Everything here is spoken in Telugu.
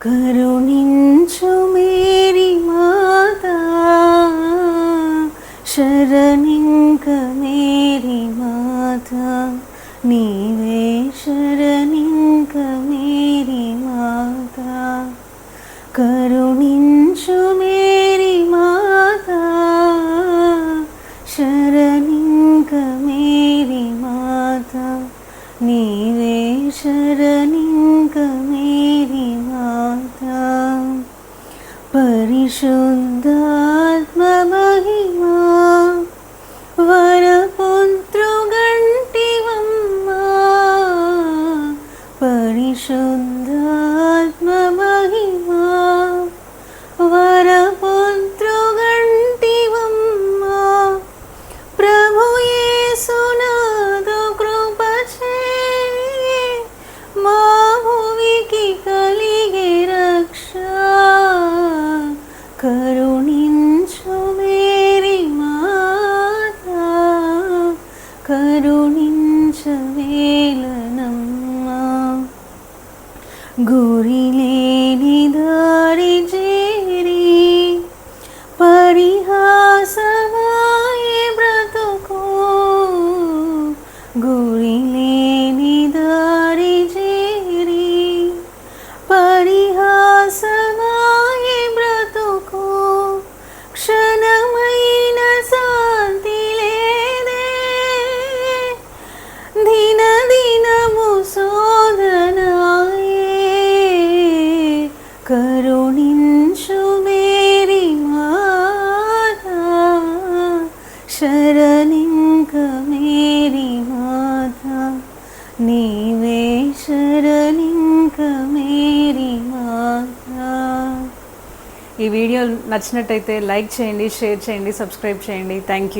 കരുണിഞ്ചുമേരി മാതാ ശരണിങ്കമേരി മാതാ നീവേ ശരണിങ്കമേരി മാതാ കരുണിഞ്ചുമേരി മാതാ ശരണിങ്കമേരി മാതാ നീവേ ശരണിങ്കമേരി పరిశుద్ధాత్మ మహిమా వరపుత్రుగంటివమ్మా కరుణించవేలనమ్మా. గురిలేని దారి చేరి పరిహాసమాయే బ్రతుకు. గురిలేని శరణింక మేరీ మాత నీవే శరణింక మేరీ మాత ఈ వీడియో నచ్చినట్టయితే లైక్ చేయండి షేర్ చేయండి సబ్స్క్రైబ్ చేయండి. Thank you.